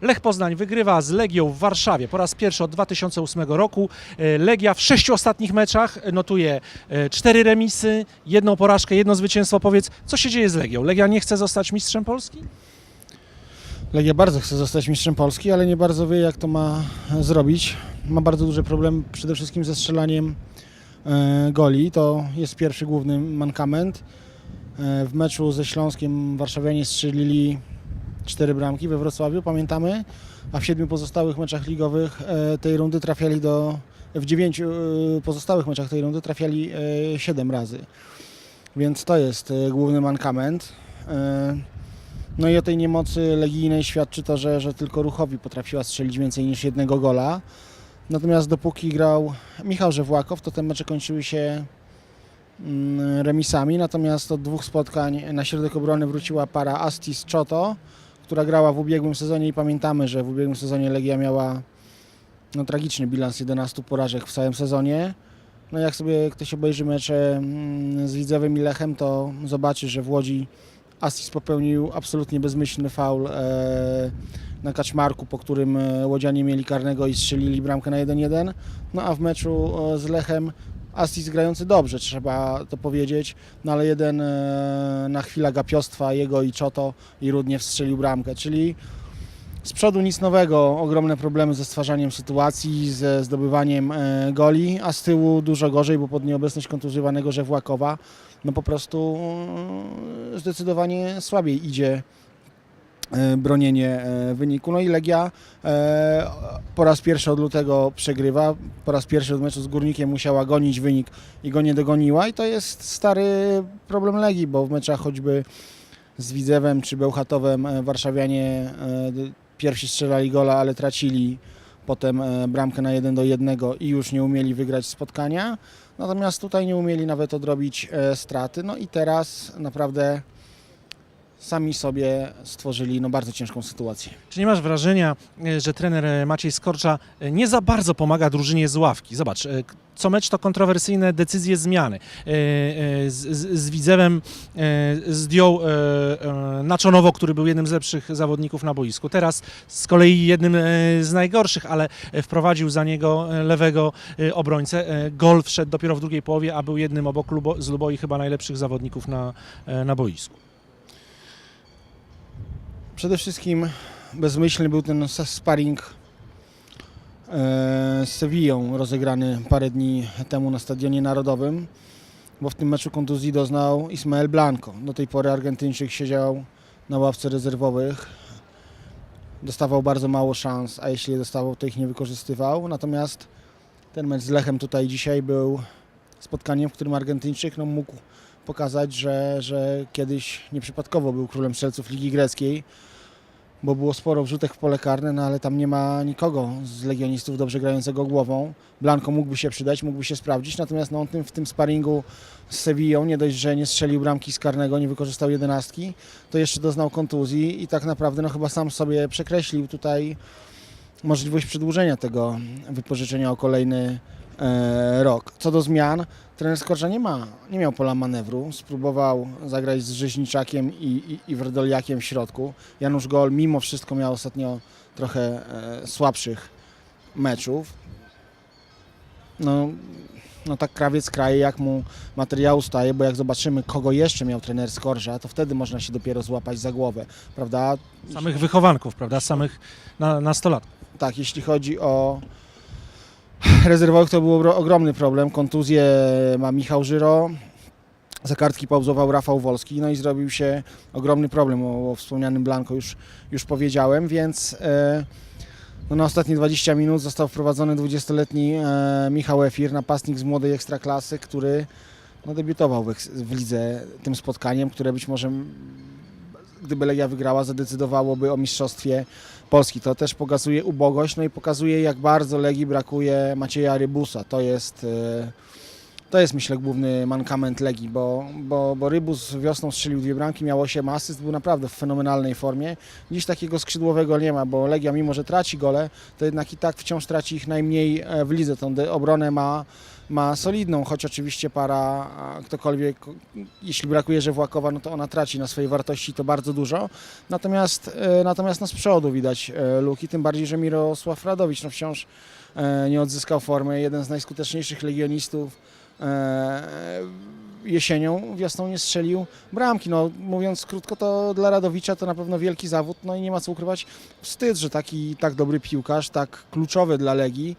Lech Poznań wygrywa z Legią w Warszawie po raz pierwszy od 2008 roku. E, Legia w sześciu ostatnich meczach notuje e, cztery remisy, jedną porażkę, jedno zwycięstwo. Powiedz, co się dzieje z Legią? Legia nie chce zostać mistrzem Polski? Legia bardzo chce zostać mistrzem Polski, ale nie bardzo wie, jak to ma zrobić. Ma bardzo duży problem przede wszystkim ze strzelaniem e, goli. To jest pierwszy główny mankament. E, w meczu ze Śląskiem warszawianie strzelili cztery bramki we Wrocławiu, pamiętamy, a w siedmiu pozostałych meczach ligowych e, tej rundy trafiali do... W dziewięciu e, pozostałych meczach tej rundy trafiali e, siedem razy. Więc to jest główny mankament. No i o tej niemocy legijnej świadczy to, że, że tylko Ruchowi potrafiła strzelić więcej niż jednego gola. Natomiast dopóki grał Michał Żewłakow, to te mecze kończyły się mm, remisami. Natomiast od dwóch spotkań na środek obrony wróciła para Astis Choto, która grała w ubiegłym sezonie i pamiętamy, że w ubiegłym sezonie Legia miała no, tragiczny bilans 11 porażek w całym sezonie. No jak sobie ktoś obejrzy mecze mm, z Widzewem i Lechem, to zobaczy, że w Łodzi Astis popełnił absolutnie bezmyślny faul e, na kaczmarku, po którym e, Łodzianie mieli karnego i strzelili bramkę na 1-1. No a w meczu e, z Lechem Astis grający dobrze, trzeba to powiedzieć, no ale jeden e, na chwilę gapiostwa jego i Czoto i Rudniew strzelił bramkę, czyli z przodu nic nowego, ogromne problemy ze stwarzaniem sytuacji, ze zdobywaniem e, goli, a z tyłu dużo gorzej, bo pod nieobecność kontuzjowanego Żewłakowa no po prostu e, zdecydowanie słabiej idzie bronienie e, wyniku. No i Legia e, po raz pierwszy od lutego przegrywa, po raz pierwszy od meczu z Górnikiem musiała gonić wynik i go nie dogoniła i to jest stary problem Legii, bo w meczach choćby z Widzewem czy Bełchatowem e, warszawianie e, pierwsi strzelali gola, ale tracili potem e, bramkę na 1 do 1 i już nie umieli wygrać spotkania. Natomiast tutaj nie umieli nawet odrobić e, straty. No i teraz naprawdę sami sobie stworzyli no, bardzo ciężką sytuację. Czy nie masz wrażenia, e, że trener e, Maciej Skorcza e, nie za bardzo pomaga drużynie z ławki? Zobacz, co mecz to kontrowersyjne decyzje zmiany. Z, z, z Widzewem zdjął Naczonowo, który był jednym z lepszych zawodników na boisku. Teraz z kolei jednym z najgorszych, ale wprowadził za niego lewego obrońcę. Gol wszedł dopiero w drugiej połowie, a był jednym obok Lubo, z Luboi chyba najlepszych zawodników na, na boisku. Przede wszystkim bezmyślny był ten sparring e, z Sewillą rozegrany parę dni temu na Stadionie Narodowym, bo w tym meczu kontuzji doznał Ismael Blanco. Do tej pory Argentyńczyk siedział na ławce rezerwowych, dostawał bardzo mało szans, a jeśli je dostawał, to ich nie wykorzystywał. Natomiast ten mecz z Lechem tutaj dzisiaj był spotkaniem, w którym Argentyńczyk no, mógł pokazać, że, że kiedyś nieprzypadkowo był królem strzelców Ligi Greckiej, bo było sporo wrzutek w pole karne, no ale tam nie ma nikogo z legionistów dobrze grającego głową. Blanco mógłby się przydać, mógłby się sprawdzić, natomiast no, on tym, w tym sparingu z Sevillą nie dość, że nie strzelił bramki z karnego, nie wykorzystał jedenastki, to jeszcze doznał kontuzji i tak naprawdę no, chyba sam sobie przekreślił tutaj możliwość przedłużenia tego wypożyczenia o kolejny rok. Co do zmian, trener Skorża nie, ma, nie miał pola manewru. Spróbował zagrać z Rzeźniczakiem i, i, i Wrdoliakiem w środku. Janusz Gol mimo wszystko miał ostatnio trochę e, słabszych meczów. No, no tak krawiec kraje, jak mu materiału staje, bo jak zobaczymy, kogo jeszcze miał trener Skorża, to wtedy można się dopiero złapać za głowę, prawda? Samych wychowanków, prawda? Samych na, nastolatków. Tak, jeśli chodzi o rezerwowych, to był ogro- ogromny problem. Kontuzję ma Michał Żyro, za kartki pauzował Rafał Wolski, no i zrobił się ogromny problem. O, o wspomnianym Blanco już, już powiedziałem, więc e, no na ostatnie 20 minut został wprowadzony 20-letni e, Michał Efir, napastnik z młodej ekstraklasy, który no, debiutował w, w lidze tym spotkaniem, które być może gdyby Legia wygrała, zadecydowałoby o mistrzostwie Polski. To też pokazuje ubogość, no i pokazuje jak bardzo Legii brakuje Macieja Rybusa. To jest, e, to jest myślę główny mankament Legii, bo, bo, bo Rybus wiosną strzelił dwie bramki, miał 8 asyst, był naprawdę w fenomenalnej formie. Dziś takiego skrzydłowego nie ma, bo Legia mimo, że traci gole, to jednak i tak wciąż traci ich najmniej e, w lidze. Tą obronę ma ma solidną, choć oczywiście para, ktokolwiek, jeśli brakuje Żewłakowa, no to ona traci na swojej wartości to bardzo dużo. Natomiast, e, natomiast no z przodu widać e, luki, tym bardziej, że Mirosław Radowicz no wciąż e, nie odzyskał formy. Jeden z najskuteczniejszych legionistów jesienią, wiosną nie strzelił bramki. No, mówiąc krótko, to dla Radowicza to na pewno wielki zawód, no i nie ma co ukrywać. Wstyd, że taki tak dobry piłkarz, tak kluczowy dla Legii,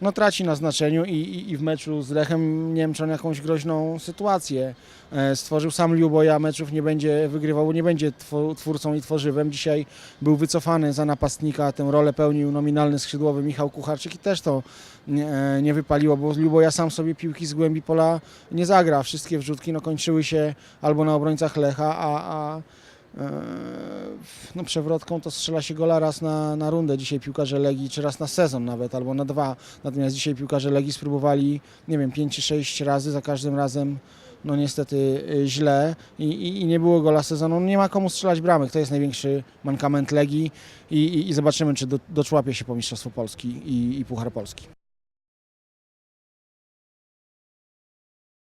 no traci na znaczeniu i, i, i w meczu z Lechem nie jakąś groźną sytuację e, stworzył. Sam Luboja meczów nie będzie wygrywał, nie będzie twórcą i tworzywem. Dzisiaj był wycofany za napastnika, tę rolę pełnił nominalny skrzydłowy Michał Kucharczyk i też to nie, nie wypaliło, bo Luboja sam sobie piłki z głębi pola nie zagra. Wszystkie wrzutki no, kończyły się albo na obrońcach Lecha, a, a no, przewrotką to strzela się gola raz na, na rundę dzisiaj piłkarze Legii, czy raz na sezon nawet, albo na dwa. Natomiast dzisiaj piłkarze Legii spróbowali, nie wiem, pięć czy sześć razy, za każdym razem no niestety y, źle i, i, i nie było gola sezonu. Nie ma komu strzelać bramek, to jest największy mankament Legii i, i, i zobaczymy, czy do, doczłapie się po Mistrzostwo Polski i, i Puchar Polski.